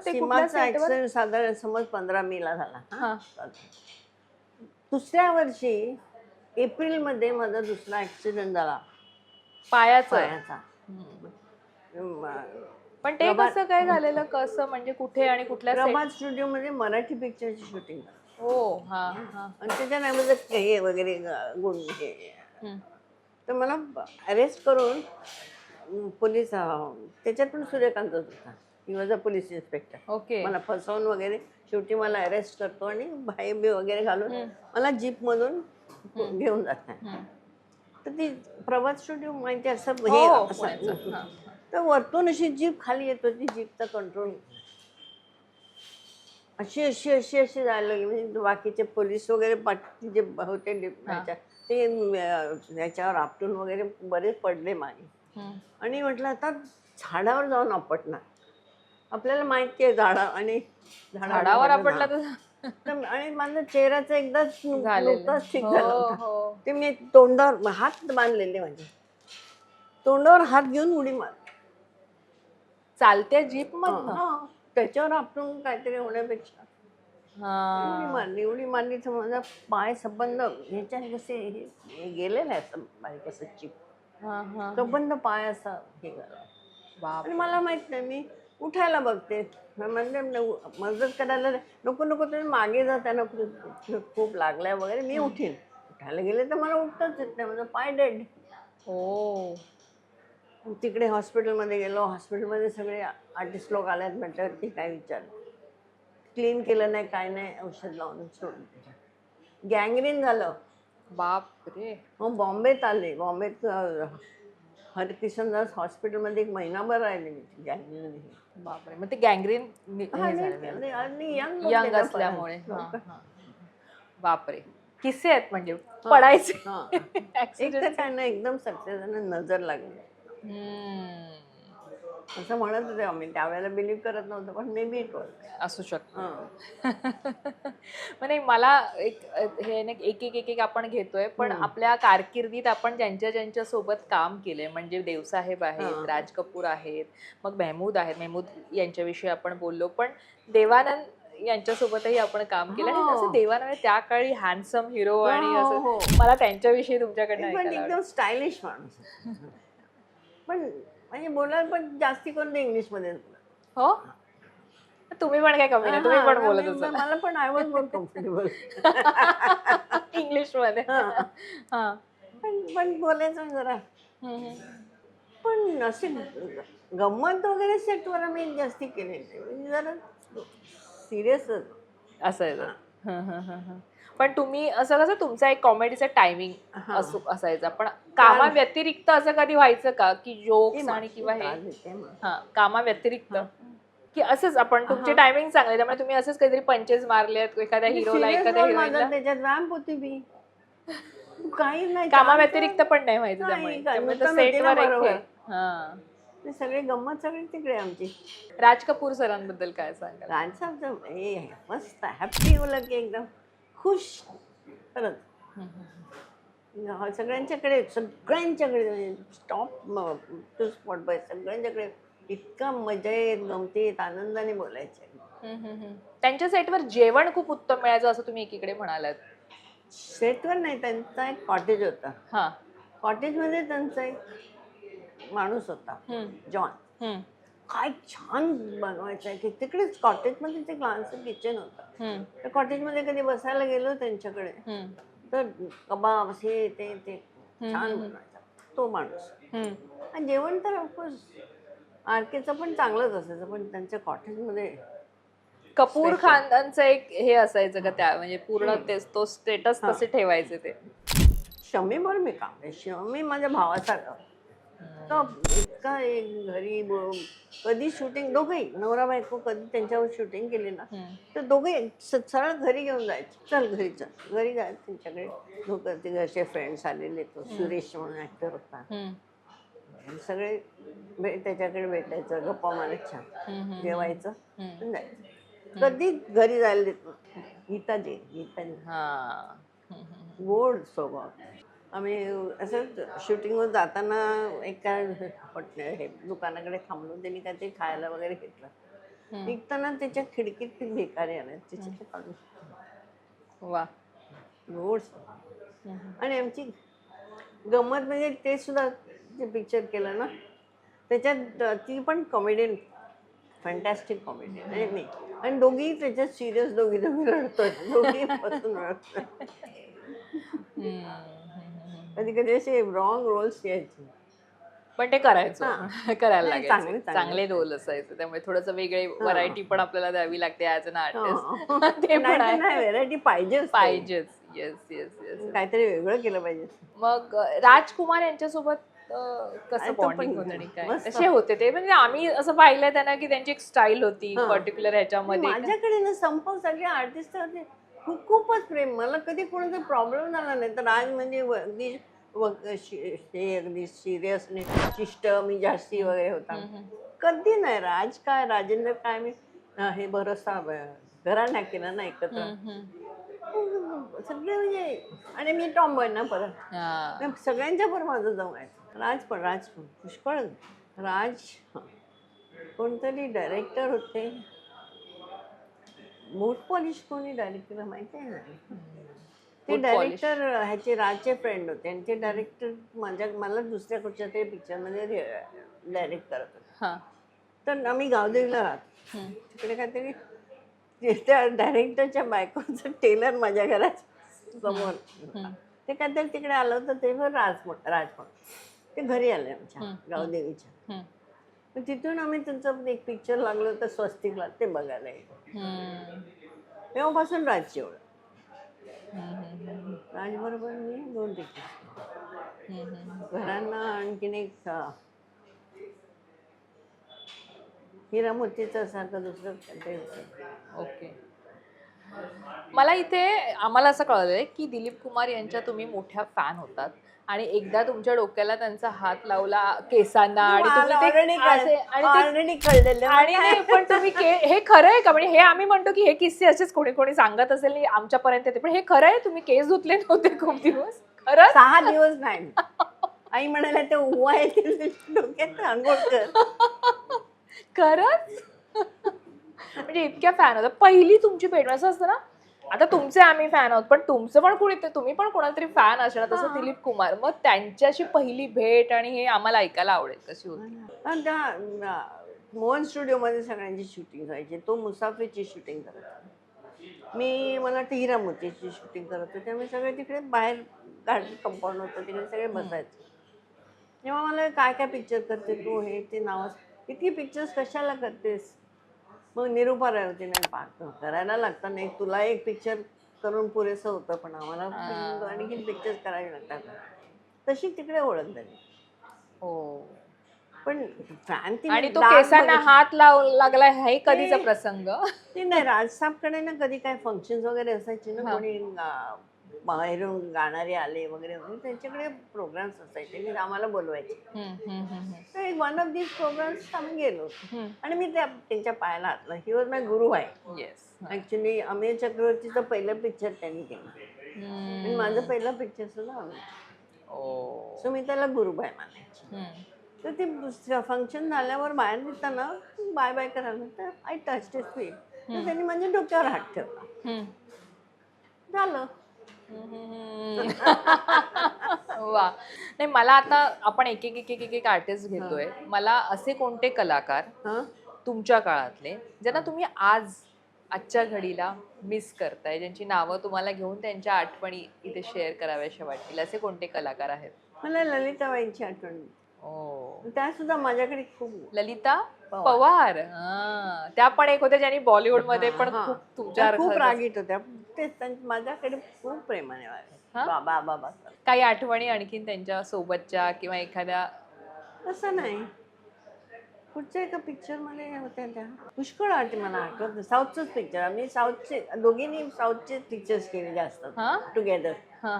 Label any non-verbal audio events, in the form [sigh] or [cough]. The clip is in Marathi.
सीमाचा ऍक्सिडेंट साधारण समज पंधरा मेला झाला. हा? हा दुसऱ्या वर्षी एप्रिलमध्ये माझा दुसरा ऍक्सिडेंट झाला. पायाचं. पायाचा. म- पण ते कसं काय झालेलं? कसं? म्हणजे कुठे आणि कुठल्या? प्रभात स्टुडिओ मध्ये मराठी पिक्चरची शूटिंग हो हा हा. आणि हे वगैरे गुण हे. तर मला अरेस्ट करून पोलीस त्याच्यात पण सूर्यकांत होता. He was a police inspector. Okay. मला फसवून वगैरे शेवटी मला अरेस्ट करतो आणि भाई बी वगैरे घालून मला जीप मधून घेऊन जात. नाही. तर ती प्रभात स्टुडिओ माहिती असं हो, हे हा. तर वरतून अशी जीप खाली येत होती जीपचा कंट्रोल अशी अशी अशी अशी जायला लागली. म्हणजे बाकीचे पोलीस वगैरे बाकी जे होते ते याच्यावर आपटून वगैरे बरेच पडले मागे. आणि म्हटलं आता झाडावर जाऊन आपटणार. आपल्याला माहिती आहे झाडा आणि झाडावर आपटला तर आणि माझा चेहऱ्याचा एकदाच नु- झालेलं. नुकताच ठीक हो, झाला होता. हो. ते मी तोंडावर हात बांधलेले माझे. तोंडावर हात घेऊन उडी मार चालत्या जीप मधनं? हा. त्याच्यावर आपण काहीतरी होण्यापेक्षा. उडी मारली उडी मारली तर माझा पाय संबंध ह्याच्या कसे हे हे गेलेलं आहे असं बारीक असं चिप. संबंध पाय असा हे झाला. बाप आणि मला माहीत नाही मी उठायला बघते. म्हणजे मदत करायला नको नको तुम्ही मागे जा त्यांना खूप खूप लागलाय वगैरे मी उठेन. उठायला गेले तर मला उठताच येत नाही माझा पाय डेड. हो. तिकडे हॉस्पिटलमध्ये गेलो हॉस्पिटलमध्ये सगळे आर्टिस्ट लोक आल्यात म्हटल्यावरती काय विचार? क्लीन केलं नाही काय नाही औषध लावून सोडून गँग्रीन झालं. बाप रे मग बॉम्बेत आले. बॉम्बेत हरकिशनदास हॉस्पिटलमध्ये एक महिनाभर राहिले मी गँग्रीन बापरे मग ते गँग्रीन यंग असल्यामुळे हा, हा. बापरे किस्से आहेत म्हणजे पडायचे एक. तर काय नाही एकदम सक्सेस नजर लागली हम्म. असं म्हणत होते आम्ही त्यावेळेला बिलीव्ह करत नव्हतं पण मे बी इट असू शकतं नाही [laughs] मला एक हे ना एक एक एक एक आपण घेतोय पण आपल्या कारकिर्दीत आपण ज्यांच्या ज्यांच्या सोबत काम केलंय म्हणजे देवसाहेब आहेत. राज कपूर आहेत मग मेहमूद आहेत मेहमूद यांच्याविषयी आपण बोललो पण देवानंद यांच्यासोबतही आपण काम केलं आणि. असं देवानंद त्या काळी हँडसम हिरो आणि असं हो. मला त्यांच्याविषयी तुमच्याकडनं ऐकायला एकदम स्टायलिश माणूस. [laughs] पण म्हणजे बोलायला पण जास्ती कोणतं इंग्लिशमध्ये. हो? तुम्ही पण काय कमी नाही तुम्ही पण बोलत मी- असाल मला पण आय वॉज मोर कम्फर्टेबल इंग्लिशमध्ये पण पण बोलायचं जरा. पण असे गंमत वगैरे सेटवर आम्ही जास्ती केले म्हणजे जरा सिरियस असं आहे ते. हं, हं. पण तुम्ही असं कसं तुमचा एक कॉमेडीचा टायमिंग. असो असायचा. पण कामा व्यतिरिक्त असं कधी व्हायचं का? की जोक्स आणि किंवा हे? हा कामा व्यतिरिक्त की असंच आपण तुमचे टायमिंग चांगले त्यामुळे तुम्ही असंच काहीतरी पंचेस मारलेत एखाद्या हिरोला एखाद्या त्याच्यात रॅम्प होती मी काही नाही कामा व्यतिरिक्त पण नाही व्हायचं त्यामुळे. सेटवर. हे. सगळे गंमत सगळी तिकडे आमची. राज कपूर सरांबद्दल काय सांगाल? राजसाहेब हे मस्त हॅपी होलं की एकदम. खुश. खरंच. हा, सगळ्यांच्याकडे सगळ्यांच्याकडे स्टॉप टू स्पॉट बाय सगळ्यांच्याकडे इतका मजा येत गमती येत आनंदाने बोलायचे. त्यांच्या सेटवर जेवण खूप उत्तम मिळायचं असं तुम्ही एकीकडे म्हणालात. सेटवर नाही त्यांचा एक कॉटेज होता. हा. कॉटेजमध्ये त्यांचा एक माणूस होता. जॉन. काय छान बनवायचं की तिकडेच कॉटेजमध्ये ते लहानसं किचन होतं. त्या कॉटेजमध्ये कधी बसायला गेलो त्यांच्याकडे तर कबाब हे ते ते छान. बनवायचा. तो माणूस. आणि जेवण तर ऑफकोर्स आरकेचं पण चांगलंच असायचं पण त्यांच्या कॉटेजमध्ये कपूर. खानदानचं एक हे असायचं का त्या म्हणजे पूर्ण तेच तो स्टेटस. तसे ठेवायचे ते. शमी बरं मी काम शमी माझ्या भावासारखा. तो इतका एक घरी कधी शूटिंग दोघंही नवरा बायको कधी त्यांच्यावर शूटिंग केली ना तर दोघे सरळ घरी घेऊन जायचे. चल घरी चल घरी जायचं त्यांच्याकडे दोघं घरचे फ्रेंड्स आलेले तो सुरेश म्हणून ऍक्टर होता. सगळे त्याच्याकडे भेटायचं गप्पा हं, हं, जेवायचं. जायचं. कधी घरी जायला देत नव्हतं. गीताजी गीताजी हा. हं, हं, गोड स्वभाव. आम्ही असं शूटिंगवर जाताना एका हे दुकानाकडे थांबलो त्यांनी काहीतरी खायला वगैरे घेतलं. निघताना त्याच्या खिडकीत ते भिकारी आल्या त्याच्यात काढून वा हम्म. आणि आमची गंमत म्हणजे ते सुद्धा जे पिक्चर केलं ना त्याच्यात ती पण कॉमेडियन फॅन्टॅस्टिक कॉमेडियन आणि मी आणि दोघी त्याच्यात सिरियस दोघी दोघी रडतोय दोघी बसून रडतोय. कधी कधी असे रॉंग रोल्स यायचे. पण ते करायचो. [laughs] करायला लागायचं. चांगले- रोल असायचे. त्यामुळे थोडस वेगळे. व्हरायटी पण आपल्याला द्यावी लागते ऍज अन आर्टिस्ट. ते पण व्हेरायटी पाहिजेच पाहिजेच. येस येस येस काहीतरी वेगळं केलं पाहिजे. मग राजकुमार यांच्यासोबत कसं बॉन्डिंग होतं आणि काय. कसे होते ते? म्हणजे आम्ही असं पाहिलंय त्यांना की त्यांची एक स्टाईल होती. पर्टिक्युलर ह्याच्यामध्ये. माझ्याकडे ना संपव सगळे आर्टिस्ट खूप खूपच प्रेम. मला कधी कोणाचा प्रॉब्लेम झाला नाही. तर आज म्हणजे व- अगदी व- शि- हे अगदी सिरियस शिष्ट मी जास्ती वगैरे होता. कधी नाही. राज काय? राजेंद्र काय? मी अं, हे भरोसा घराण्या केलं ना एकत्र. सगळे म्हणजे आणि मी टॉम्बॉय ना परत. हा. सगळ्यांच्या बरोबर माझं जाऊन आहे. राज पण राज पण. पुष्कळ. राज. कोणतरी डायरेक्टर होते. मूड पॉलिश कोणी डायरेक्टर माहिती आहे ना ते. डायरेक्टर ह्याचे राजचे फ्रेंड होते आणि ते डायरेक्टर माझ्या मला दुसऱ्या कुठच्या तरी पिक्चरमध्ये डायरेक्ट करत होते हा. तर आम्ही गावदेवीला राहतो. तिकडे काहीतरी ते- त्या डायरेक्टरच्या बायकोचं टेलर माझ्या घरात समोर. ते काहीतरी तिकडे आलं होतं ते पण राज राज ते घरी आले आमच्या. गावदेवीच्या. मग तिथून आम्ही त्यांचं एक पिक्चर लागलं होतं स्वस्तिकला ते बघायला. तेव्हापासून राज बरोबर मी दोन पिक्चर. घरांना आणखीन एक अं, हिरा मोतीचं सारखं दुसरं होतं. ओके. मला इथे आम्हाला असं कळलंय की दिलीप कुमार यांच्या तुम्ही मोठ्या फॅन होतात. आणि एकदा तुमच्या डोक्याला त्यांचा हात लावला केसांना आणि तुम्ही ते असे- आणि ते already कळलेलं आणि नाही पण तुम्ही के- हे खरं आहे का? म्हणजे हे आम्ही म्हणतो की हे किस्से असेच कोणी कोणी सांगत असेल आणि आमच्यापर्यंत येते. पण हे खरं आहे तुम्ही केस धुतले नव्हते खूप दिवस. खरंच? सहा दिवस नाही आई म्हणाल्या ते उवा येतील डोक्यात आंघोळ कर. खरंच? म्हणजे इतक्या फॅन होता. पहिली तुमची भेट असं असतं ना आता तुमचे आम्ही फॅन आहोत पण तुमचं पण कोणी तुम्ही पण कोणाला तरी फॅन असणार तसं. दिलीप कुमार. मग त्यांच्याशी पहिली भेट आणि हे आम्हाला ऐकायला आवडेल कशी होती? मोहन स्टुडिओमध्ये सगळ्यांची शूटिंग व्हायची तो मुसाफिरची शूटिंग करत. मी मला वाटतं मोतीची शूटिंग करत होते त्यामुळे सगळे तिकडे बाहेर गार्डन कंपाऊंड होतं तिकडे सगळे बसायचे. तेव्हा मला काय काय पिक्चर करते तू हे ते नाव इतकी पिक्चर्स कशाला करतेस? मग निरुपा होती नाही पाहत करायला लागतं नाही तुला एक पिक्चर करून पुरेसं होतं पण आम्हाला. आणखी पिक्चर्स करावे लागतात तशी तिकडे ओळख झाली हो पण फॅन आणि तो केसांना. हात लाव लागला हे कधीचा प्रसंग ते नाही राजसाहेबकडे ना कधी काय फंक्शन वगैरे असायचे ना. कोणी बाहेरून गाणारे आले वगैरे त्यांच्याकडे प्रोग्राम्स असायचे. मी आम्हाला बोलवायचे. तर वन ऑफ दीज प्रोग्राम्स आम्ही गेलो. आणि मी त्या त्यांच्या पायाला हातला ही वॉज माय गुरु आहे. येस ऍक्च्युली अमेय चक्रवर्तीचं पहिलं पिक्चर त्यांनी केलं. आणि माझं पहिलं पिक्चर सुद्धा अमेय ओ. सो मी त्याला गुरुबाई मानायची. तर ते फंक्शन झाल्यावर बाहेर निघताना बाय बाय करायला तर आय टच फील तर त्यांनी माझ्या डोक्यावर हात ठेवला. झालं. वा. नाही मला आता आपण एक एक एक एक आर्टिस्ट घेतोय. मला असे कोणते कलाकार तुमच्या काळातले ज्यांना तुम्ही आज आजच्या घडीला मिस करताय ज्यांची नावं तुम्हाला घेऊन त्यांच्या आठवणी इथे शेअर कराव्याशा वाटतील असे कोणते कलाकार आहेत? मला ललिताबाईंची आठवण त्या सुद्धा माझ्याकडे खूप ललिता पवार. त्या पण एक होत्या ज्यांनी बॉलिवूडमध्ये पण. खूप तुमच्या खूप रागीट होत्या. तेच त्यां- माझ्याकडे खूप प्रेमाने हा? वागल्या. बाबा बाबा काही आठवणी आणखीन त्यांच्या सोबतच्या किंवा एखाद्या? असं नाही. कुठच्या एका पिक्चरमध्ये होत्या त्या. पुष्कळ आठ मला आठवत साऊथचंच पिक्चर आम्ही साऊथचे दोघींनी साऊथचे पिक्चर्स केले जास्त. हा? टुगेदर हा.